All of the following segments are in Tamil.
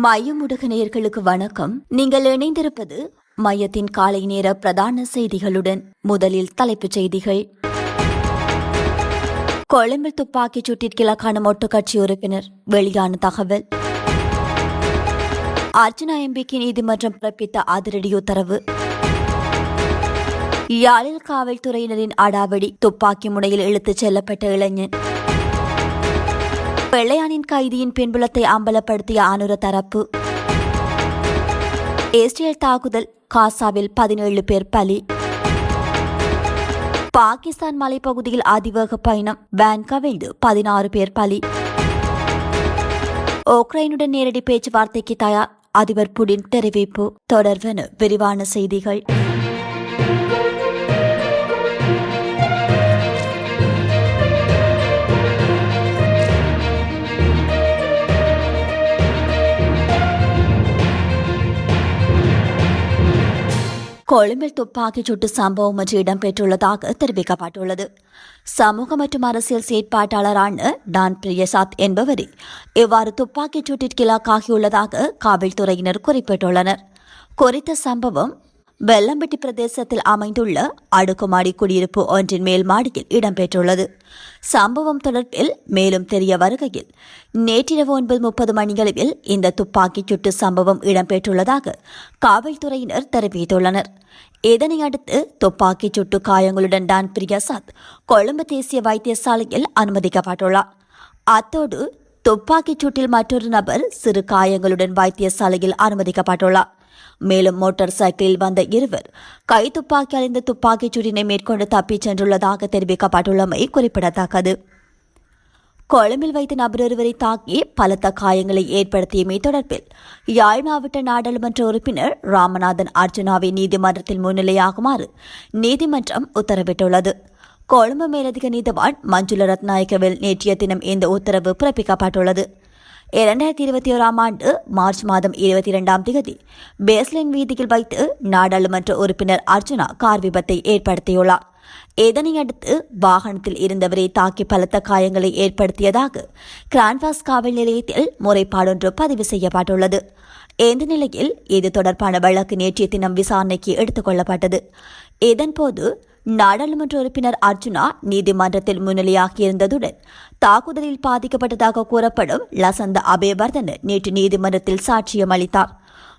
மையம் ஊடக நேயர்களுக்கு வணக்கம். நீங்கள் இணைந்திருப்பது மையத்தின் காலை நேர பிரதான செய்திகளுடன் முதலில் தலைப்புச் செய்திகள். கொழும்பில் துப்பாக்கிச் சூட்டிற்கு இலக்கான மொட்டு கட்சி உறுப்பினர் வெளியான தகவல். அர்ஜுனா எம்பிக்கு நீதிமன்றம் பிறப்பித்த அதிரடி உத்தரவு. யாழில் காவல்துறையினரின் அடாவடி துப்பாக்கி முனையில் இழுத்துச் செல்லப்பட்ட இளைஞன். வெள்ளையானின் கைதியின் பின்புலத்தை அம்பலப்படுத்திய அனுர தரப்பு. இஸ்ரேல் தாக்குதல் காசாவில் பதினேழு பேர் பலி. பாகிஸ்தான் மலைப்பகுதியில் அதிவேக பயணம் வேன் கவிழ்ந்து பதினாறு பேர் பலி. உக்ரைனுடன் நேரடி பேச்சுவார்த்தைக்கு தயார் அதிபர் புடின் தெரிவிப்பு தொடர்வன விரிவான செய்திகள். கொழும்பில் துப்பாக்கிச் சூட்டு சம்பவம் ஒன்று இடம்பெற்றுள்ளதாக தெரிவிக்கப்பட்டுள்ளது. சமூக மற்றும் அரசியல் செயற்பாட்டாளரான டான் பிரியசாத் என்பவரே இவ்வாறு துப்பாக்கிச் சூட்டிற்கு இலக்காகியுள்ளதாக காவல்துறையினர் குறிப்பிட்டுள்ளனர். குறித்த சம்பவம் வெள்ளம்பட்டி பிரதேசத்தில் அமைந்துள்ள அடுக்குமாடி குடியிருப்பு ஒன்றின் மேல் மாடியில் இடம்பெற்றுள்ளது. சம்பவம் தொடர்பில் மேலும் தெரிய வருகையில் நேற்றிரவு ஒன்பது முப்பது மணியளவில் இந்த துப்பாக்கிச் சுட்டு சம்பவம் இடம்பெற்றுள்ளதாக காவல்துறையினர் தெரிவித்துள்ளனர். இதனை அடுத்து துப்பாக்கிச் சுட்டு காயங்களுடன் டான் பிரியாசாத் கொழும்பு தேசிய வைத்தியசாலையில் அனுமதிக்கப்பட்டுள்ளார். அத்தோடு துப்பாக்கிச் சூட்டில் மற்றொரு நபர் சிறு காயங்களுடன் வைத்தியசாலையில் அனுமதிக்கப்பட்டுள்ளார். மேலும் மோட்டார் சைக்கிளில் வந்த இருவர் கைத்துப்பாக்கி அணிந்த துப்பாக்கிச் சூடினை மேற்கொண்டு தப்பிச் சென்றுள்ளதாக தெரிவிக்கப்பட்டுள்ளமை குறிப்பிடத்தக்கது. கொழும்பில் வைத்த நபர் ஒருவரை தாக்கி பலத்த காயங்களை ஏற்படுத்தியமை தொடர்பில் யாழ் மாவட்ட நாடாளுமன்ற உறுப்பினர் ராமநாதன் அர்ஜுனாவை நீதிமன்றத்தில் முன்னிலையாகுமாறு நீதிமன்றம் உத்தரவிட்டுள்ளது. கொழும்பு மேலதிக நீதிவான் மஞ்சுள ரத்நாயக்கவில் நேற்றைய தினம் இந்த உத்தரவு பிறப்பிக்கப்பட்டுள்ளது. இரண்டாயிரத்தி இருபத்தி ஓராம் ஆண்டு மார்ச் மாதம் இருபத்தி இரண்டாம் தேதி பேஸ்லைன் வீதியில் வைத்து நாடாளுமன்ற உறுப்பினர் அர்ஜுனா கார் விபத்தை ஏற்படுத்தியுள்ளார். இதனையடுத்து வாகனத்தில் இருந்தவரை தாக்கி பலத்த காயங்களை ஏற்படுத்தியதாக கிரான்வாஸ் காவல் நிலையத்தில் முறைப்பாடொன்று பதிவு செய்யப்பட்டுள்ளது. இந்த நிலையில் இது தொடர்பான வழக்கு நேற்றைய தினம் விசாரணைக்கு எடுத்துக் கொள்ளப்பட்டது. இதன்போது நாடாளுமன்ற உறுப்பினர் அர்ஜுனா நீதிமன்றத்தில் முன்னிலையாகியிருந்ததுடன் தாக்குதலில் பாதிக்கப்பட்டதாக கூறப்படும் லசந்த அபயவர்தன் நேற்று நீதிமன்றத்தில் சாட்சியம் அளித்தார்.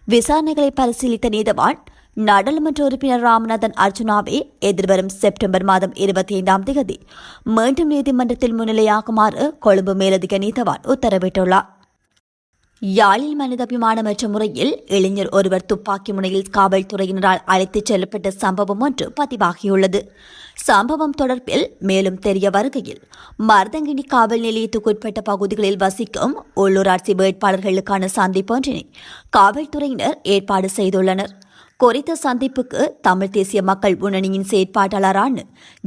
விசாரணைகளை பரிசீலித்த நீதிவான் நாடாளுமன்ற உறுப்பினர் ராமநாதன் அர்ஜுனாவை எதிர்வரும் செப்டம்பர் மாதம் இருபத்தி ஐந்தாம் தேதி மீண்டும் நீதிமன்றத்தில் முன்னிலையாகுமாறு கொழும்பு மேலதிக நீதவான் உத்தரவிட்டுள்ளார். யாழில் மனிதாபிமானமற்ற முறையில் இளைஞர் ஒருவர் துப்பாக்கி முனையில் காவல்துறையினரால் அழைத்துச் செல்லப்பட்ட சம்பவம் ஒன்று பதிவாகியுள்ளது. சம்பவம் தொடர்பில் மேலும் தெரிய வருகையில் மருதங்கிணி காவல் நிலையத்துக்குட்பட்ட பகுதிகளில் வசிக்கும் உள்ளூராட்சி வேட்பாளர்களுக்கான சந்திப்பொன்றினை காவல்துறையினர் ஏற்பாடு செய்துள்ளனர். குறித்த சந்திப்புக்கு தமிழ் தேசிய மக்கள் முன்னணியின் செயற்பாட்டாளரான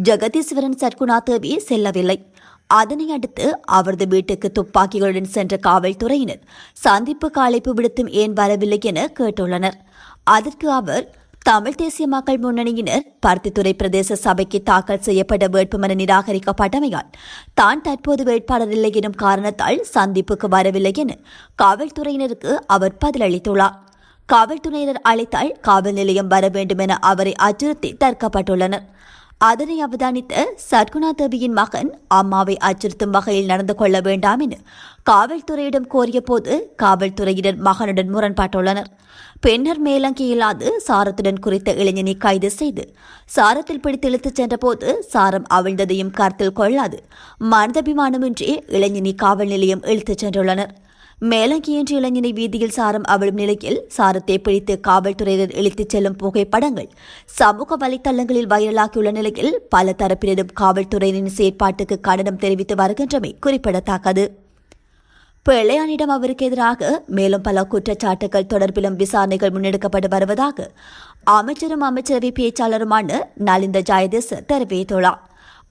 ஜெகதீஸ்வரன் சர்க்குணா தேவி செல்லவில்லை. அதனை அடுத்து அவரது வீட்டுக்கு துப்பாக்கிகளுடன் சென்ற காவல்துறையினர் சந்திப்புக்கு அழைப்பு விடுத்தும் ஏன் வரவில்லை என கேட்டுள்ளனர். அதற்கு அவர் தமிழ் தேசிய மக்கள் முன்னணியினர் பருத்தித்துறை பிரதேச சபைக்கு தாக்கல் செய்யப்பட்ட வேட்புமனு நிராகரிக்கப்பட்டமையால் தான் தற்போது வேட்பாளர் இல்லை எனும் காரணத்தால் சந்திப்புக்கு வரவில்லை என காவல்துறையினருக்கு அவர் பதிலளித்துள்ளார். காவல்துறையினர் அழைத்தால் காவல் நிலையம் வர வேண்டும் என அவரை அச்சுறுத்தி தற்கப்பட்டுள்ளனர் அதனை அவதானித்த சர்க்குணா தேவியின் மகன் அம்மாவை அச்சுறுத்தும் வகையில் நடந்து கொள்ள வேண்டாம் என காவல்துறையிடம் கோரிய போது காவல்துறையினர் மகனுடன் முரண்பாட்டுள்ளனர். பின்னர் மேலங்கி இல்லாது சாரத்துடன் குறித்த இளைஞனை கைது செய்து சாரத்தில் பிடித்து இழுத்துச் சென்றபோது சாரம் அவிழ்ந்ததையும் கருத்தில் கொள்ளாது மனிதாபிமானமின்றி இளைஞனை காவல் நிலையம் இழுத்துச் சென்றுள்ளனர். மேலங்கியின்றி இளைஞனை வீதியில் சாரம் அவளும் நிலையில் சாரத்தை பிடித்து காவல்துறையினர் இழுத்துச் செல்லும் புகைப்படங்கள் சமூக வலைதளங்களில் வைரலாகியுள்ள நிலையில் பல தரப்பினரும் காவல்துறையினரின் செயற்பாட்டுக்கு கண்டனம் தெரிவித்து வருகின்றமை குறிப்பிடத்தக்கது. பிள்ளையானிடம் அவருக்கு எதிராக மேலும் பல குற்றச்சாட்டுகள் தொடர்பிலும் விசாரணைகள் முன்னெடுக்கப்பட்டு வருவதாக அமைச்சரும் அமைச்சரவை பேச்சாளருமான நலிந்த ஜாயதேச தெரிவித்துள்ளார்.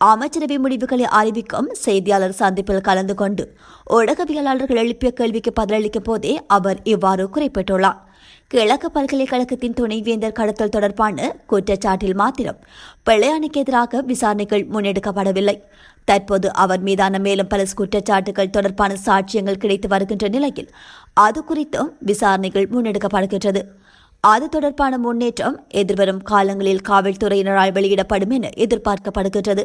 அமைச்சரவை முடிவுகளை அறிவிக்கும் செய்தியாளர் சந்திப்பில் கலந்து கொண்டு ஊடகவியலாளர்கள் எழுப்பிய கேள்விக்கு பதிலளிக்கும் போதே அவர் இவ்வாறு குறிப்பிட்டுள்ளார். கிழக்கு பல்கலைக்கழகத்தின் துணைவேந்தர் கடத்தல் தொடர்பான குற்றச்சாட்டில் மாத்திரம் பிள்ளையானுக்கு எதிராக விசாரணைகள் முன்னெடுக்கப்படவில்லை. தற்போது அவர் மீதான மேலும் பல குற்றச்சாட்டுகள் தொடர்பான சாட்சியங்கள் கிடைத்து வருகின்ற நிலையில் அது குறித்தும் விசாரணைகள் முன்னெடுக்கப்படுகின்றது. அது தொடர்பான முன்னேற்றம் எதிர்வரும் காலங்களில் காவல்துறையினரால் வெளியிடப்படும் என எதிர்பார்க்கப்படுகின்றது.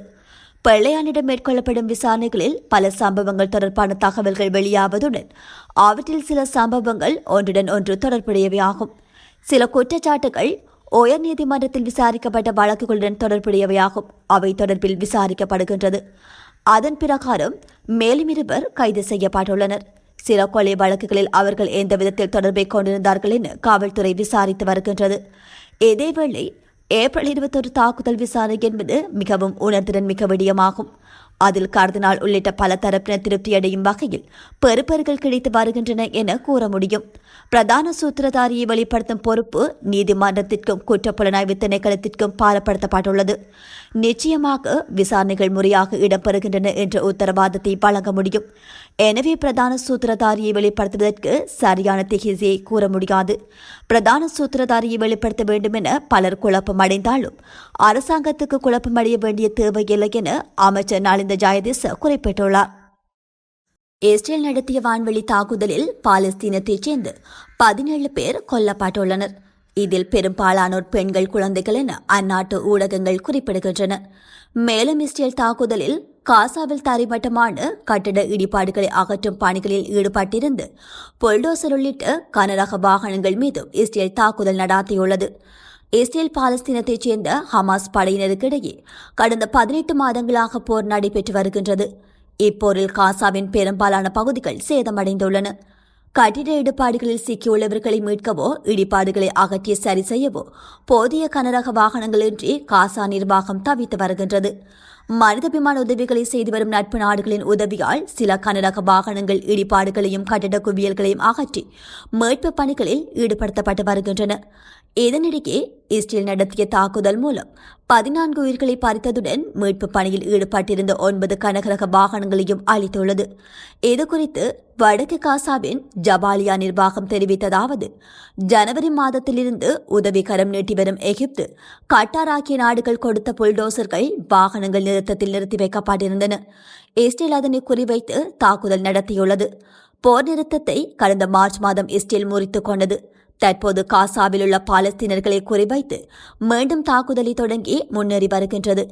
பிள்ளையானிடம் மேற்கொள்ளப்படும் விசாரணைகளில் பல சம்பவங்கள் தொடர்பான தகவல்கள் வெளியாவதுடன் அவற்றில் சில சம்பவங்கள் ஒன்றுடன் ஒன்று தொடர்புடையவையாகும். சில குற்றச்சாட்டுகள் உயர் நீதிமன்றத்தில் விசாரிக்கப்பட்ட வழக்குகளுடன் தொடர்புடையவையாகும். அவை தொடர்பில் விசாரிக்கப்படுகின்றது. அதன் பிரகாரம் மேலும் இருவர் கைது செய்யப்பட்டுள்ளனர். சில கொலை வழக்குகளில் அவர்கள் எந்த விதத்தில் தொடர்பை கொண்டிருந்தார்கள் என காவல்துறை விசாரித்து வருகின்றது. இதேவேளை ஏப்ரல் இருபத்தொரு தாக்குதல் விசாரணை என்பது மிகவும் உணர்திறன் மிக்க விடயமாகும். அதில் கர்தினால் உள்ளிட்ட பல தரப்பினர் திருப்தியடையும் வகையில் பெறுப்பர்கள் கிடைத்து வருகின்றன என கூற முடியும். பிரதான சூத்திரதாரியை வெளிப்படுத்தும் பொறுப்பு நீதிமன்றத்திற்கும் குற்றப்புலனாய்வு திணைக்களத்திற்கும் பாலப்படுத்தப்பட்டுள்ளது நிச்சயமாக விசாரணைகள் முறையாக இடம்பெறுகின்றன என்ற உத்தரவாதத்தை வழங்க முடியும். எனவே பிரதான சூத்திரதாரியை வெளிப்படுத்துவதற்கு சரியான திகிசையை கூற முடியாது. பிரதான சூத்திரதாரியை வெளிப்படுத்த வேண்டும் என பலர் குழப்பம் அடைந்தாலும் அரசாங்கத்துக்கு குழப்பம் அடைய வேண்டிய தேவையில்லை என அமைச்சர் நலிந்த ஜாயதேச குறிப்பிட்டுள்ளார். இஸ்ரேல் நடத்திய வான்வெளி தாக்குதலில் பாலஸ்தீனத்தைச் சேர்ந்து பதினேழு பேர் கொல்லப்பட்டுள்ளனர். இதில் பெரும்பாலானோர் பெண்கள் குழந்தைகள் என அந்நாட்டு ஊடகங்கள் குறிப்பிடுகின்றன. மேலும் இஸ்ரேல் தாக்குதலில் காசாவில் தரைமட்டமான கட்டட இடிபாடுகளை அகற்றும் பணிகளில் ஈடுபட்டிருந்து புல்டோசர் உள்ளிட்ட கனரக வாகனங்கள் மீதும் இஸ்ரேல் தாக்குதல் நடாத்தியுள்ளது. இஸ்ரேல் பாலஸ்தீனத்தைச் சேர்ந்த ஹமாஸ் படையினருக்கிடையே கடந்த பதினெட்டு மாதங்களாக போர் நடைபெற்று வருகின்றது. இப்போரில் காசாவின் பெரும்பாலான பகுதிகள் சேதமடைந்துள்ளன. கட்டிட இடிபாடுகளில் சிக்கியுள்ளவர்களை மீட்கவோ இடிபாடுகளை அகற்றி சரி செய்யவோ போதிய கனரக வாகனங்களின்றி காசா நிர்வாகம் தவித்து வருகின்றது. மனிதபிமான உதவிகளை செய்து வரும் நட்பு நாடுகளின் உதவியால் சில கனரக வாகனங்கள் இடிபாடுகளையும் கட்டட குவியல்களையும் அகற்றி மீட்பு பணிகளில் ஈடுபடுத்தப்பட்டு வருகின்றன. இதனிடையே இஸ்ரேல் நடத்திய தாக்குதல் மூலம் பதினான்கு உயிர்களை பறித்ததுடன் மீட்பு பணியில் ஈடுபட்டிருந்த ஒன்பது கனகரக வாகனங்களையும் அளித்துள்ளது இதுகுறித்து வடக்கு காசாவின் ஜபாலியா நிர்வாகம் தெரிவித்ததாவது ஜனவரி மாதத்திலிருந்து உதவிகரம் நீட்டி வரும் எகிப்து கட்டார் ஆகிய நாடுகள் கொடுத்த புல்டோசர்கள் வாகனங்கள் நிறுத்தத்தில் நிறுத்தி வைக்கப்பட்டிருந்தன. இஸ்ரேல் அதனை குறிவைத்து தாக்குதல் நடத்தியுள்ளது. போர் நிறுத்தத்தை கடந்த மார்ச் மாதம் இஸ்ரேல் முறித்துக் கொண்டது. தற்போது காசாவில் உள்ள பாலஸ்தீனர்களை குறிவைத்து மீண்டும் தாக்குதலை தொடங்கி முன்னேறி வருகின்றது.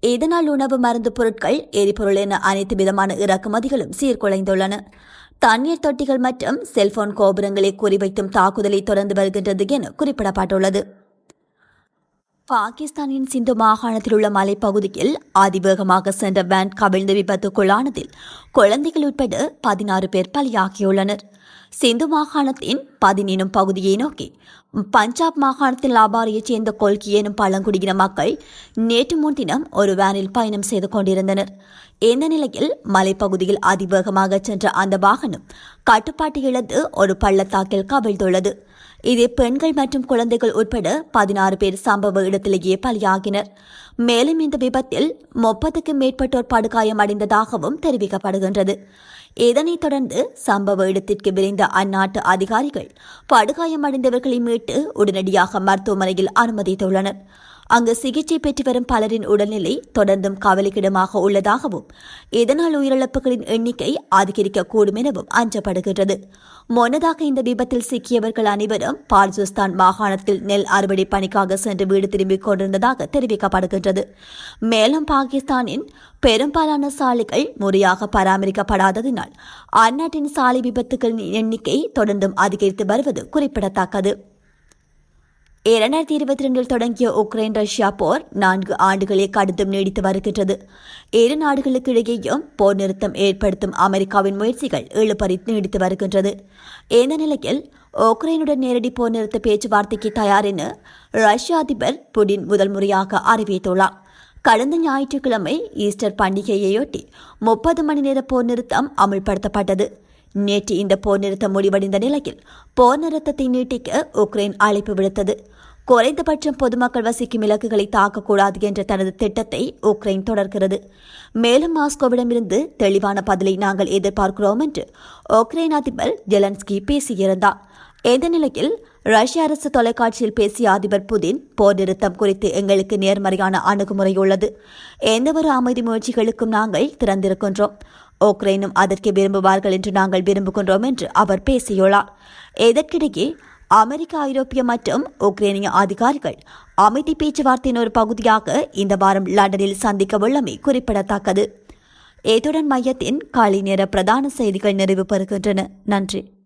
இதனால் உணவு மருந்து பொருட்கள் எரிபொருள் என அனைத்து விதமான இறக்குமதிகளும் சீர்குலைந்துள்ளன. தண்ணீர் தொட்டிகள் மற்றும் செல்போன் கோபுரங்களை குறிவைத்தும் தாக்குதலை தொடர்ந்து வருகின்றது என குறிப்பிடப்பட்டுள்ளது. பாகிஸ்தானின் சிந்து மாகாணத்தில் உள்ள மலைப்பகுதியில் அதிவேகமாக சென்ற வேன் கவிழ்ந்து விபத்துக்குள்ளானதில் குழந்தைகள் உட்பட பதினாறு பேர் பலியாகியுள்ளனர். சிந்து மாகாணத்தின் பதினெனும் பகுதியை நோக்கி. பஞ்சாப் மாகாணத்தின் லாபாரியைச் சேர்ந்த கொல்கி எனும் பழங்குடியின மக்கள் நேற்று முன்தினம் ஒரு வேனில் பயணம் செய்து கொண்டிருந்தனர். இந்த நிலையில் மலைப்பகுதியில் அதிவேகமாக சென்ற அந்த வாகனம் கட்டுப்பாட்டு இழந்து ஒரு பள்ளத்தாக்கில் கவிழ்ந்துள்ளது. இதில் பெண்கள் மற்றும் குழந்தைகள் உட்பட பதினாறு பேர் சம்பவ இடத்திலேயே பலியாகினர். மேலும் இந்த விபத்தில் முப்பதுக்கும் மேற்பட்டோர் படுகாயமடைந்ததாகவும் தெரிவிக்கப்படுகின்றது. இதனைத் தொடர்ந்து சம்பவ இடத்திற்கு விரைந்த அந்நாட்டு அதிகாரிகள் படுகாயமடைந்தவர்களை மீட்டு உடனடியாக மருத்துவமனையில் அனுமதித்துள்ளனர். அங்கு சிகிச்சை பெற்று வரும் பலரின் உடல்நிலை தொடர்ந்தும் கவலைக்கிடமாக உள்ளதாகவும் இதனால் உயிரிழப்புகளின் எண்ணிக்கை அதிகரிக்கக்கூடும் எனவும் அஞ்சப்படுகின்றது. முன்னதாக இந்த விபத்தில் சிக்கியவர்கள் அனைவரும் பால்சுஸ்தான் மாகாணத்தில் நெல் அறுவடை பணிக்காக சென்று வீடு திரும்பிக் கொண்டிருந்ததாக தெரிவிக்கப்படுகின்றது. மேலும் பாகிஸ்தானின் பெரும்பாலான சாலைகள் முறையாக பராமரிக்கப்படாததினால் அந்நாட்டின் சாலை விபத்துகளின் எண்ணிக்கை தொடர்ந்தும் அதிகரித்து வருவது குறிப்பிடத்தக்கது. இரண்டாயிரத்தி இருபத்தி ரெண்டில் தொடங்கிய உக்ரைன் ரஷ்யா போர் நான்கு ஆண்டுகளே கடுத்தும் நீடித்து வருகின்றது. இரு நாடுகளுக்கு இடையேயும் போர் நிறுத்தம் ஏற்படுத்தும் அமெரிக்காவின் முயற்சிகள் இழுபறி நீடித்து வருகின்றது. இந்த நிலையில் உக்ரைனுடன் நேரடி போர் நிறுத்த பேச்சுவார்த்தைக்கு தயார் என ரஷ்ய அதிபர் புடின் முதல் முறையாக அறிவித்துள்ளார். கடந்த ஞாயிற்றுக்கிழமை ஈஸ்டர் பண்டிகையையொட்டி முப்பது மணி நேர போர் நிறுத்தம் அமல்படுத்தப்பட்டது. நேற்று இந்த போர் நிறுத்தம் முடிவடைந்த நிலையில் போர் நிறுத்தத்தை நீட்டிக்க உக்ரைன் அழைப்பு விடுத்தது. குறைந்தபட்சம் பொதுமக்கள் வசிக்கும் இலக்குகளை தாக்கக்கூடாது என்ற தனது திட்டத்தை உக்ரைன் தொடர்கிறது. மேலும் மாஸ்கோவிடமிருந்து தெளிவான பதிலை நாங்கள் எதிர்பார்க்கிறோம் என்று உக்ரைன் அதிபர் ஜெலன்ஸ்கி பேசியிருந்தார். இந்த நிலையில் ரஷ்ய அரசு தொலைக்காட்சியில் பேசிய அதிபர் புதின் போர் நிறுத்தம் குறித்து எங்களுக்கு நேர்மறையான அணுகுமுறை உள்ளது. எந்தவொரு அமைதி முயற்சிகளுக்கும் நாங்கள் திறந்திருக்கின்றோம். உக்ரைனும் அதற்கு விரும்புவார்கள் என்று நாங்கள் விரும்புகின்றோம் என்று அவர் பேசியுள்ளார். இதற்கிடையே அமெரிக்க ஐரோப்பிய மற்றும் உக்ரைனிய அதிகாரிகள் அமைதி பேச்சுவார்த்தையின் ஒரு பகுதியாக இந்த வாரம் லண்டனில் சந்திக்க உள்ளமை குறிப்பிடத்தக்கது. இத்துடன் மையத்தின் காலை நேர பிரதான செய்திகள் நிறைவு பெறுகின்றன. நன்றி.